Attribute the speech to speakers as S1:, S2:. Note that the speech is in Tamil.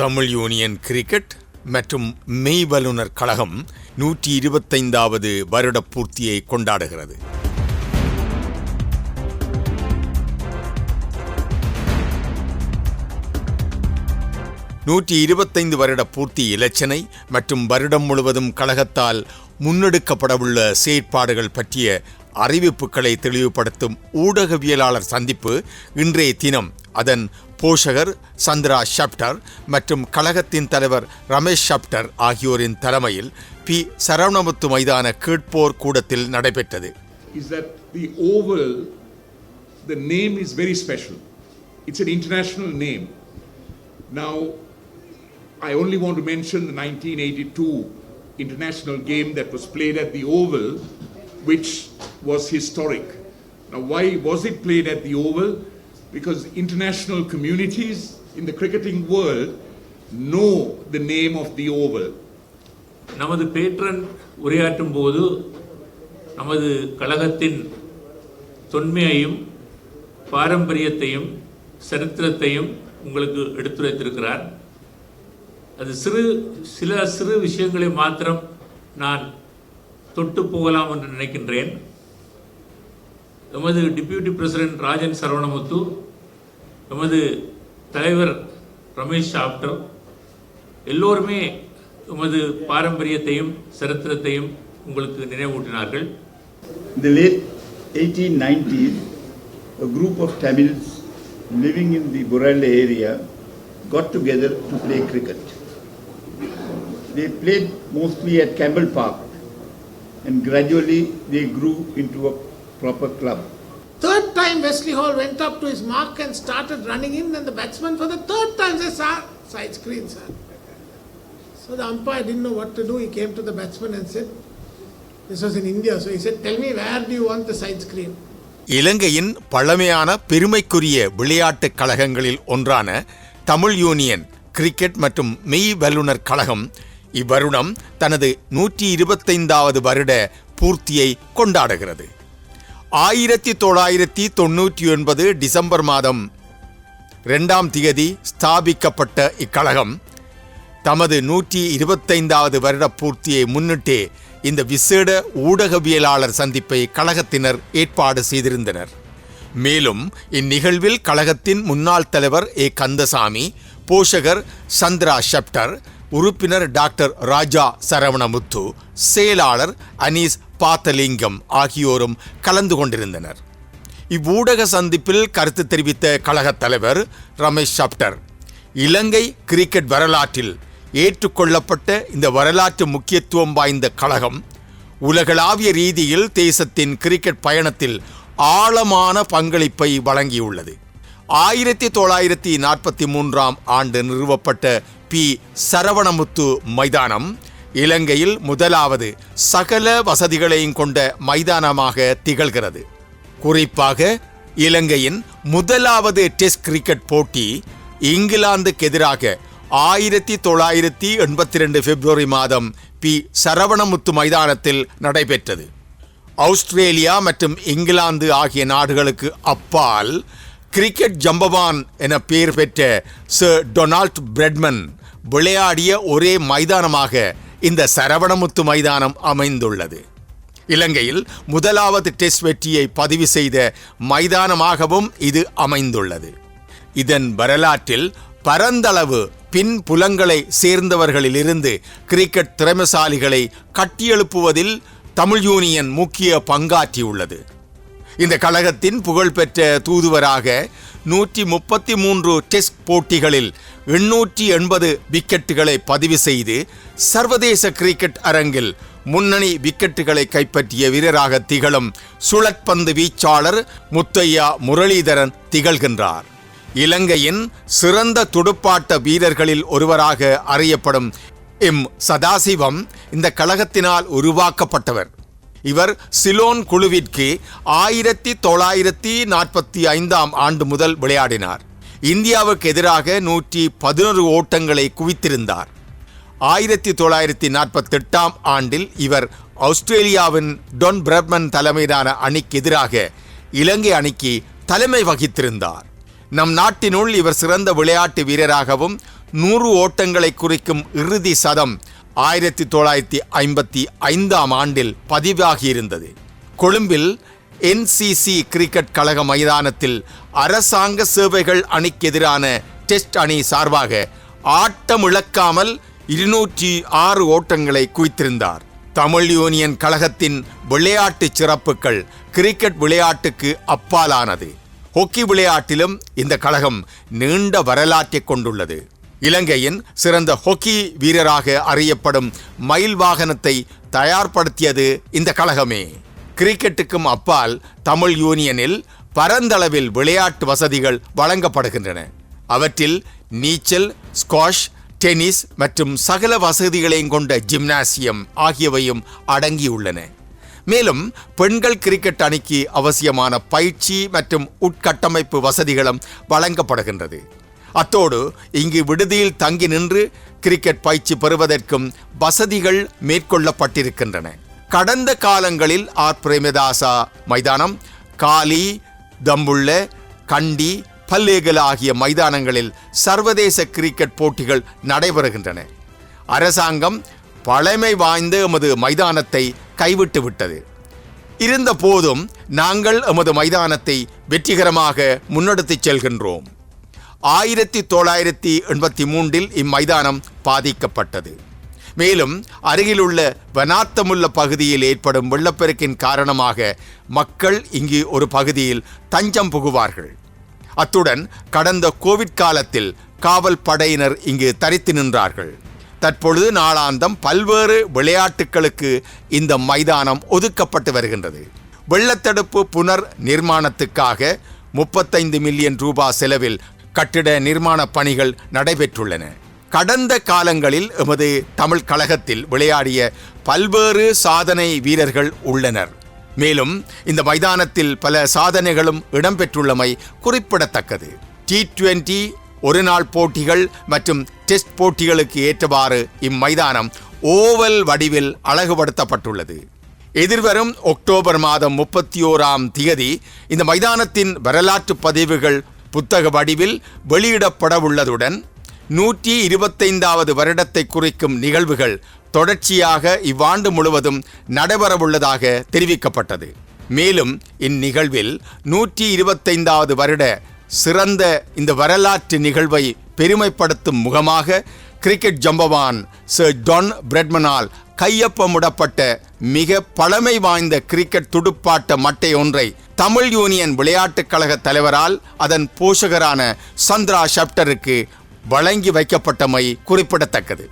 S1: தமிழ் யூனியன் கிரிக்கெட் மற்றும் மெய்வல்லுனர் கழகம் நூற்றி இருபத்தைந்தாவது வருட பூர்த்தியை கொண்டாடுகிறது. நூற்றி இருபத்தைந்து வருட பூர்த்தி இலச்சினை மற்றும் வருடம் முழுவதும் கழகத்தால் முன்னெடுக்கப்படவுள்ள செயற்பாடுகள் பற்றிய அறிவிப்புகளை தெளிவுபடுத்தும் ஊடகவியலாளர் சந்திப்பு இன்றைய தினம் அதன் போஷகர் சந்திரா ஷப்டர் மற்றும் கழகத்தின் தலைவர் ரமேஷ் ஷப்டர் ஆகியோரின் தலைமையில் பி சரவணமுத்து மைதான கேட்போர் கூடத்தில் நடைபெற்றது
S2: is that the oval, the name is very special. It's an international name. Now, I only want to mention the 1982 international game that was played at the Oval, which was historic. Now, why was it played at the Oval? Because international communities in the cricketing world know the name of the Oval.
S3: நமது பேட்ரன் உரையாற்றும் போது நமது கழகத்தின் தொன்மையையும் பாரம்பரியத்தையும் சரித்திரத்தையும் உங்களுக்கு எடுத்துரைத்திருக்கிறார் அது சிறு சில சிறு விஷயங்களை மாத்திரம் நான் தொட்டு போகலாம் என்று நினைக்கின்றேன் எமது டிப்யூட்டி பிரசிடென்ட் ராஜன் சரவணமுத்து எமது தலைவர் ரமேஷ் ஆப்டர் எல்லோருமே எமது பாரம்பரியத்தையும் சரித்திரத்தையும் உங்களுக்கு நினைவூட்டினார்கள்
S4: In the late 1890s, a group of Tamils living in the Burale area got together to play cricket. They played mostly at Campbell Park and gradually they grew into a proper club.
S5: Third time Wesley Hall went up to his mark and started running in, and the batsman for the third time said, Sir, side screen, sir. So the umpire didn't know what to do. He came to the batsman and said, This was in India, so he said, Tell me, where do you want the side screen?
S1: இலங்கையின் பழமையான பெருமைக்குரிய விளையாட்டுக் கழகங்களில் ஒன்றான தமிழ் யூனியன் கிரிக்கெட் மற்றும் மெய் வல்லுனர் கழகம் இவ்வருடம் தனது நூற்றி இருபத்தைந்தாவது வருட பூர்த்தியை கொண்டாடுகிறது ஆயிரத்தி தொள்ளாயிரத்தி தொண்ணூற்றி ஒன்பது டிசம்பர் மாதம் ரெண்டாம் திகதி ஸ்தாபிக்கப்பட்ட இக்கழகம். தமது நூற்றி இருபத்தைந்தாவது வருட பூர்த்தியை முன்னிட்டே இந்த விசேட ஊடகவியலாளர் சந்திப்பை கழகத்தினர் ஏற்பாடு செய்திருந்தனர். மேலும் இந்நிகழ்வில் கழகத்தின் முன்னாள் தலைவர் ஏ. கந்தசாமி போஷகர் சந்திரா ஷப்டர் உறுப்பினர் டாக்டர் ராஜா சரவணமுத்து செயலாளர் அனீஸ் பாத்தலிங்கம் ஆகியோரும் கலந்து கொண்டிருந்தனர். இவ்வூடக சந்திப்பில் கருத்து தெரிவித்த கழகத் தலைவர் ரமேஷ் ஷப்டர் இலங்கை கிரிக்கெட் வரலாற்றில் ஏற்றுக்கொள்ளப்பட்ட இந்த வரலாற்று முக்கியத்துவம் வாய்ந்த கழகம் உலகளாவிய ரீதியில் தேசத்தின் கிரிக்கெட் பயணத்தில் ஆழமான பங்களிப்பை வழங்கியுள்ளது. ஆயிரத்தி தொள்ளாயிரத்தி நாற்பத்தி மூன்றாம் ஆண்டு நிறுவப்பட்ட பி சரவணமுத்து மைதானம் இலங்கையில் முதலாவது சகல வசதிகளையும் கொண்ட மைதானமாக திகழ்கிறது. குறிப்பாக இலங்கையின் முதலாவது டெஸ்ட் கிரிக்கெட் போட்டி இங்கிலாந்துக்கு எதிராக ஆயிரத்தி தொள்ளாயிரத்தி எண்பத்தி ரெண்டு பிப்ரவரி மாதம் பி. சரவணமுத்து மைதானத்தில் நடைபெற்றது. ஆஸ்திரேலியா மற்றும் இங்கிலாந்து ஆகிய நாடுகளுக்கு அப்பால் கிரிக்கெட் ஜம்பவான் என பெயர் பெற்ற சர் டொனால்ட் பிரெட்மன் விளையாடிய ஒரே மைதானமாக இந்த சரவணமுத்து மைதானம் அமைந்துள்ளது. இலங்கையில் முதலாவது டெஸ்ட் வெற்றியை பதிவு செய்த மைதானமாகவும் இது அமைந்துள்ளது. இதன் வரலாற்றில் பரந்தளவு பின் புலங்களை சேர்ந்தவர்களிலிருந்து கிரிக்கெட் திறமைசாலிகளை கட்டியெழுப்புவதில் தமிழ் யூனியன் முக்கிய பங்காற்றியுள்ளது. இந்த கழகத்தின் புகழ்பெற்ற தூதுவராக நூற்றி முப்பத்தி மூன்று டெஸ்ட் போட்டிகளில் எண்ணூற்றி எண்பது விக்கெட்டுகளை பதிவு செய்து சர்வதேச கிரிக்கெட் அரங்கில் முன்னணி விக்கெட்டுகளை கைப்பற்றிய வீரராக திகழும் சுழற்பந்து வீச்சாளர் முத்தையா முரளிதரன் திகழ்கின்றார். இலங்கையின் சிறந்த துடுப்பாட்ட வீரர்களில் ஒருவராக அறியப்படும் எம். சதாசிவம் இந்த கழகத்தினால் உருவாக்கப்பட்டவர். இவர் சிலோன் குழுவிற்கு ஆயிரத்தி தொள்ளாயிரத்தி நாற்பத்தி ஐந்தாம் ஆண்டு முதல் விளையாடினார். இந்தியாவுக்கு எதிராக நூற்றி பதினொரு ஓட்டங்களை குவித்திருந்தார். ஆயிரத்தி தொள்ளாயிரத்தி நாற்பத்தெட்டாம் ஆண்டில் இவர் ஆஸ்திரேலியாவின் டொன் பிரப்மன் தலைமையிலான அணிக்கு எதிராக இலங்கை அணிக்கு தலைமை வகித்திருந்தார். நம் நாட்டினுள் இவர் சிறந்த விளையாட்டு வீரராகவும் நூறு ஓட்டங்களை குறிக்கும் இறுதி சதம் ஆயிரத்தி தொள்ளாயிரத்தி ஐம்பத்தி ஐந்தாம் ஆண்டில் பதிவாகியிருந்தது. கொழும்பில் என்சிசி கிரிக்கெட் கழக மைதானத்தில் அரசாங்க சேவைகள் அணிக்கு எதிரான டெஸ்ட் அணி சார்பாக ஆட்டம் இழக்காமல் இருநூற்றி ஆறு ஓட்டங்களை குவித்திருந்தார். தமிழ் யூனியன் கழகத்தின் விளையாட்டு சிறப்புகள் கிரிக்கெட் விளையாட்டுக்கு அப்பாலானது. ஹொக்கி விளையாட்டிலும் இந்த கழகம் நீண்ட வரலாற்றை கொண்டுள்ளது. இலங்கையின் சிறந்த ஹொக்கி வீரராக அறியப்படும் மயில் வாகனத்தை தயார்படுத்தியது இந்த கழகமே. கிரிக்கெட்டுக்கும் அப்பால் தமிழ் யூனியனில் பரந்தளவில் விளையாட்டு வசதிகள் வழங்கப்படுகின்றன. அவற்றில் நீச்சல் ஸ்குவாஷ் டென்னிஸ் மற்றும் சகல வசதிகளையும் கொண்ட ஜிம்னாசியம் ஆகியவையும் அடங்கியுள்ளன. மேலும் பெண்கள் கிரிக்கெட் அணிக்கு அவசியமான பயிற்சி மற்றும் உட்கட்டமைப்பு வசதிகளும் வழங்கப்படுகின்றது. அத்தோடு இங்கு விடுதியில் தங்கி நின்று கிரிக்கெட் பயிற்சி பெறுவதற்கும் வசதிகள் மேற்கொள்ளப்பட்டிருக்கின்றன. கடந்த காலங்களில் ஆர். பிரேமதாசா மைதானம் காலி தம்புள்ள கண்டி பல்லேகல் ஆகிய மைதானங்களில் சர்வதேச கிரிக்கெட் போட்டிகள் நடைபெறுகின்றன. அரசாங்கம் பழமை வாய்ந்த எமது மைதானத்தை கைவிட்டு விட்டது. இருந்த போதும் நாங்கள் எமது மைதானத்தை வெற்றிகரமாக முன்னெடுத்துச் செல்கின்றோம். ஆயிரத்தி தொள்ளாயிரத்தி எண்பத்தி மூன்றில் இம்மைதானம் பாதிக்கப்பட்டது. மேலும் அருகிலுள்ள வனாத்தமுள்ள பகுதியில் ஏற்படும் வெள்ளப்பெருக்கின் காரணமாக மக்கள் இங்கு ஒரு பகுதியில் தஞ்சம் புகுவார்கள். அத்துடன் கடந்த கோவிட் காலத்தில் காவல் படையினர் இங்கு தரித்து நின்றார்கள். தற்பொழுது நாளாந்தம் பல்வேறு விளையாட்டுகளுக்கு இந்த மைதானம் ஒதுக்கப்பட்டு வருகின்றது. வெள்ளத்தடுப்பு புனர் நிர்மாணத்துக்காக முப்பத்தைந்து மில்லியன் ரூபாய் செலவில் கட்டிட நிர்மாண பணிகள் நடைபெற்றுள்ளன. கடந்த காலங்களில் எமது தமிழ் கழகத்தில் விளையாடிய பல்வேறு சாதனை வீரர்கள் உள்ளனர். மேலும் இந்த மைதானத்தில் பல சாதனைகளும் இடம்பெற்றுள்ளமை குறிப்பிடத்தக்கது. டி டுவெண்டி ஒரு நாள் போட்டிகள் மற்றும் டெஸ்ட் போட்டிகளுக்கு ஏற்றவாறு இம்மைதானம் ஓவல் வடிவில் அழகுபடுத்தப்பட்டுள்ளது. எதிர்வரும் அக்டோபர் மாதம் முப்பத்தி ஓராம் திகதி இந்த மைதானத்தின் வரலாற்று பதிவுகள் புத்தக வடிவில் வெளியிடப்படவுள்ளதுடன் நூற்றி இருபத்தைந்தாவது வருடத்தை குறிக்கும் நிகழ்வுகள் தொடர்ச்சியாக இவ்வாண்டு முழுவதும் நடைபெறவுள்ளதாக தெரிவிக்கப்பட்டது. மேலும் இந்நிகழ்வில் நூற்றி இருபத்தைந்தாவது வருட சிறந்த இந்த வரலாற்று நிகழ்வை பெருமைப்படுத்தும் முகமாக கிரிக்கெட் ஜம்பவான் சர் டொன் பிரெட்மனால் கையொப்பமிடப்பட்ட மிக பழமை வாய்ந்த கிரிக்கெட் துடுப்பாட்ட மட்டை ஒன்றை தமிழ் யூனியன் விளையாட்டுக் கழக தலைவரால் அதன் போஷகரான சந்திரா ஷப்டருக்கு வழங்கி வைக்கப்பட்டமை குறிப்பிடத்தக்கது.